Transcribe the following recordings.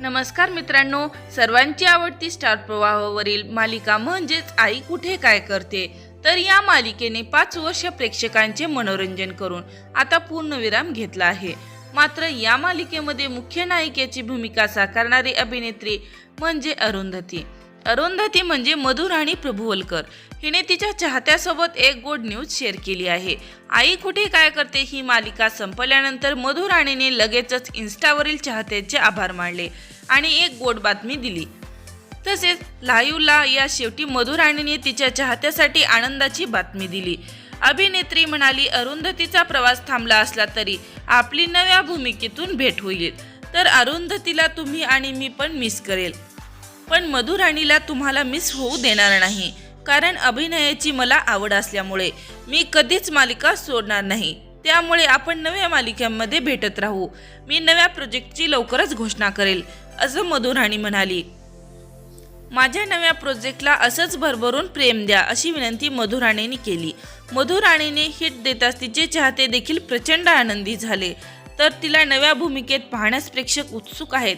नमस्कार मित्रांनो सर्वांची आवडती स्टार प्रवाहावरील मालिका म्हणजेच आई कुठे काय करते? तर या मालिकेने पाच वर्ष प्रेक्षकांचे मनोरंजन करून आता पूर्णविराम घेतला आहे. मात्र या मालिकेमध्ये मुख्य नायिकेची भूमिका साकारणारी अभिनेत्री म्हणजे अरुंधती. अरुंधती म्हणजे मधुराणी प्रभुवलकर. हिने तिच्या चाहत्यासोबत एक गोड न्यूज शेअर केली आहे. आई कुठे काय करते ही मालिका संपल्यानंतर मधुराणीने लगेचच इन्स्टावरील चाहत्याचे आभार मानले आणि एक गोड बातमी दिली. तसेच लायूला या शेवटी मधुराणीने तिच्या चाहत्यासाठी आनंदाची बातमी दिली. अभिनेत्री म्हणाली अरुंधतीचा प्रवास थांबला असला तरी आपली नव्या भूमिकेतून भेट होईल. तर अरुंधतीला तुम्ही आणि मी पण मिस करेल. पण मधुराणीला तुम्हाला मिस होऊ देणार नाही. कारण अभिनयाची मला आवड असल्यामुळे मी कधीच मालिका सोडणार नाही. त्यामुळे आपण नव्या मालिकांमध्ये भेटत राहू. मी नव्या प्रोजेक्टची लवकरच घोषणा करेल असं मधुराणी म्हणाली. माझ्या नव्या प्रोजेक्टला असंच भरभरून प्रेम द्या अशी विनंती मधुराणीने केली. मधुराणीने हिट देताच तिचे चाहते देखील प्रचंड आनंदी झाले. तर तिला नव्या भूमिकेत पाहण्यास प्रेक्षक उत्सुक आहेत.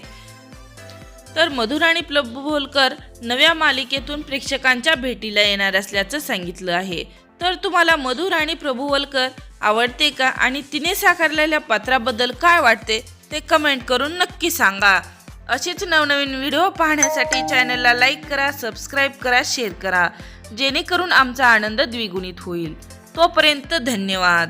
तर मधुराणी प्रभुवलकर नव्या मालिकेतून प्रेक्षकांच्या भेटीला येणार असल्याचं सांगितलं आहे. तर तुम्हाला मधुराणी प्रभुवलकर आवडते का? आणि तिने साकारलेल्या पात्राबद्दल काय वाटते? ते कमेंट करून नक्की सांगा. असेच नवनवीन व्हिडिओ पाहण्यासाठी चॅनलला लाईक करा सबस्क्राईब करा शेअर करा. जेणेकरून आमचा आनंद द्विगुणित होईल. तोपर्यंत धन्यवाद.